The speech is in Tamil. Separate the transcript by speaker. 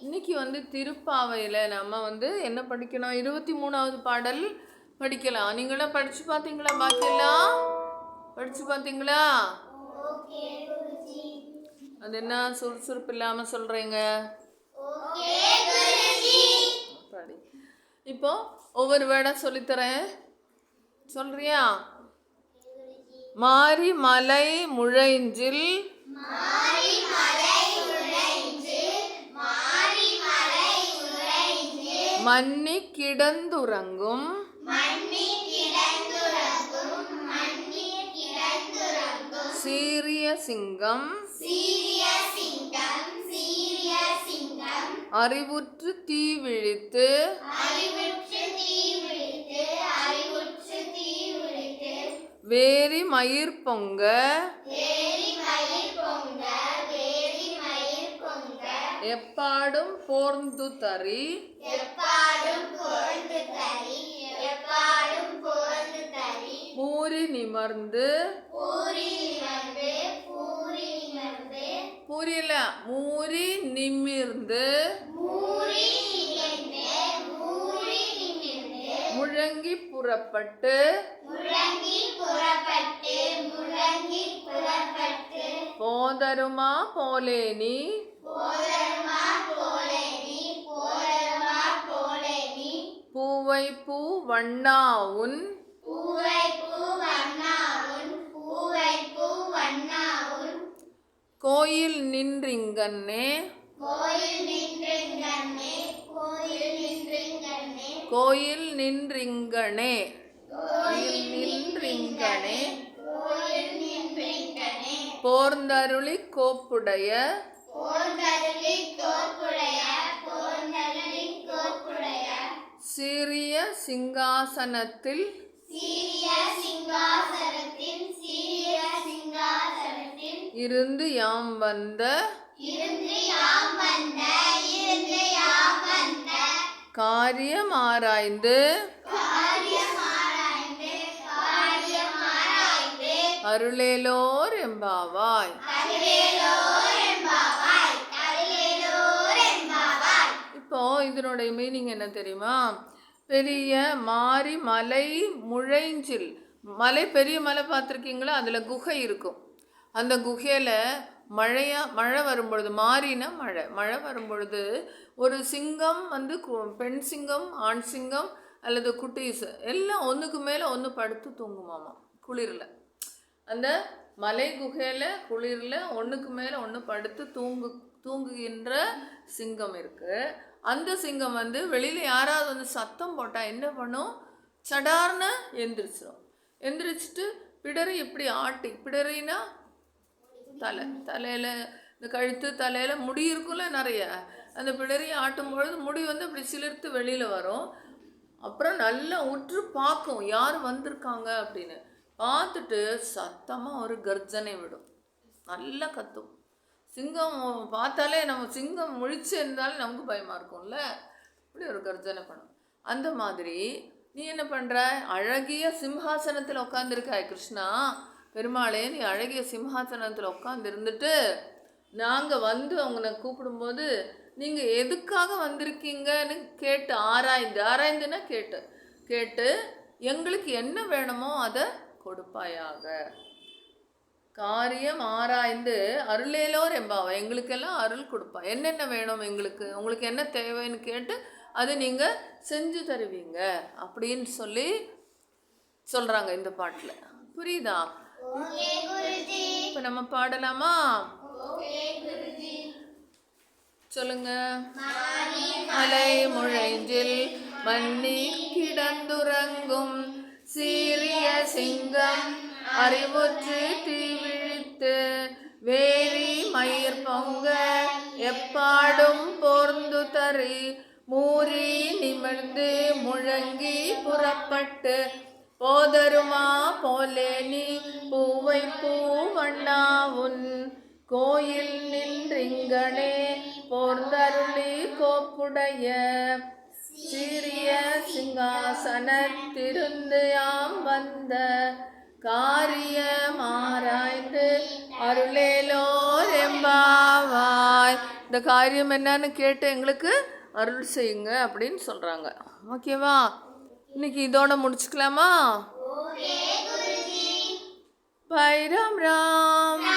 Speaker 1: இன்னைக்கு வந்து திருப்பாவையில் நம்ம வந்து என்ன படிக்கணும்? இருபத்தி மூணாவது பாடல் படிக்கலாம். நீங்களும் படிச்சு பார்த்தீங்களா? பாக்கியெல்லாம் படிச்சு பார்த்தீங்களா? அது என்ன? சுறுசுறுப்பு இல்லாமல் சொல்கிறீங்க இப்போ ஒவ்வொரு வேடம் சொல்லித்தரேன். சொல்றியா? மாரிமலை முழைஞ்சில் மன்னி கிடந்துறங்கும் சீரிய சிங்கம் அறிவுற்று தீ விழித்து வேரி மயிர் பொங்க. எப்பாடும் போர்ந்து தரி மூரி நிமர்ந்து. பூரியில மூரி நிமிர்ந்து. முழங்கி புறப்பட்டு. போதருமா போலேனி? பூவை பூ வண்ணா உன்? கோயில் நின்றிங்கன்னே கோயில் நின்றிங்கனே கோயில் நின்றிங்கனே போர்ந்தருளி கோப்புடைய. சிறிய சிங்காசனத்தில். இருந்து யாம் வந்த. காரியம் ஆராய்ந்து அருளேலோர் எம்பாவாய் இப்போ இதனுடைய மீனிங் என்ன தெரியுமா? பெரிய மாறி மலை முழைஞ்சில். மலை பெரிய மலை பார்த்துருக்கீங்களா? அதில் குகை இருக்கும். அந்த குகையில் மழையாக மழை வரும்பொழுது மாறினா மழை. மழை வரும்பொழுது ஒரு சிங்கம் வந்து பெண் சிங்கம் ஆண் சிங்கம் அல்லது குட்டீஸ் எல்லாம் ஒன்றுக்கு மேலே ஒன்று படுத்து தூங்குமாமா குளிரில். அந்த மலை குகையில் குளிரில் ஒன்றுக்கு மேலே ஒன்று படுத்து தூங்கு தூங்குகின்ற சிங்கம் இருக்குது அந்த சிங்கம் வந்து வெளியில் யாராவது வந்து சத்தம் போட்டால் என்ன பண்ணும்? சடார்னு எந்திரிச்சிடும் எந்திரிச்சிட்டு பிடரி இப்படி ஆட்டி பிடரினா தலை தலையில் இந்த கழுத்து தலையில் முடி இருக்கும்ல நிறைய. அந்த பிடரியை ஆட்டும் பொழுது முடி வந்து அப்படி சிலிர்த்து வெளியில் வரும். அப்புறம் நல்லா உற்று பார்க்கும் யார் வந்திருக்காங்க அப்படின்னு. பார்த்துட்டு சத்தமாக ஒரு கர்ஜனை விடும். நல்லா கத்தும். சிங்கம் பார்த்தாலே நம்ம சிங்கம் முழிச்சு இருந்தாலும் நமக்கு பயமாக இருக்கும்ல? இப்படி ஒரு கர்ஜனை பண்ணும். அந்த மாதிரி நீ என்ன பண்ணுற அழகிய சிம்ஹாசனத்தில் உட்காந்துருக்காய் கிருஷ்ணா. பெருமாளே நீ அழகிய சிம்ஹாசனத்தில் உட்காந்து இருந்துட்டு நாங்கள் வந்து அவங்கள கூப்பிடும்போது நீங்கள் எதுக்காக வந்திருக்கீங்கன்னு கேட்டு ஆராய்ந்து ஆராய்ந்துன்னா கேட்டு. கேட்டு எங்களுக்கு என்ன வேணுமோ அதை கொடுப்பாயாக. காரியம் ஆராய்ந்து அருளேலோர் எம்பாவா எங்களுக்கெல்லாம் அருள் கொடுப்பா. என்னென்ன வேணும் எங்களுக்கு? உங்களுக்கு என்ன தேவைன்னு கேட்டு அதை நீங்கள் செஞ்சு தருவீங்க. அப்படின்னு சொல்லி சொல்கிறாங்க இந்த பாட்டில். புரியுதா? இப்போ நம்ம பாடலாமா? சொல்லுங்க. மலை முழைஞ்சில் மன்னி கிடந்துறங்கும் சீரிய சிங்கம் அறிவுற்று தீவிழித்து வேரி மயிர் பொங்க எப்பாடும் போர்ந்து தரி மூறி நிமிர்ந்து முழங்கி புறப்பட்டு போதருமா போலே நீ பூவை பூவண்ணா உன் கோயில் நின்றிங்கனே போர்ந்தருளி கோப்புடைய சிங்காசனத்திருந்து யாம் வந்த காரிய மாறாய்ந்து அருளேலோர் எம்பாவாய் இந்த காரியம் என்னன்னு கேட்டு எங்களுக்கு அருள் செய்யுங்க அப்படின்னு சொல்கிறாங்க ஓகேவா இன்னைக்கு இதோட முடிச்சுக்கலாமா? பைராம் ராம்.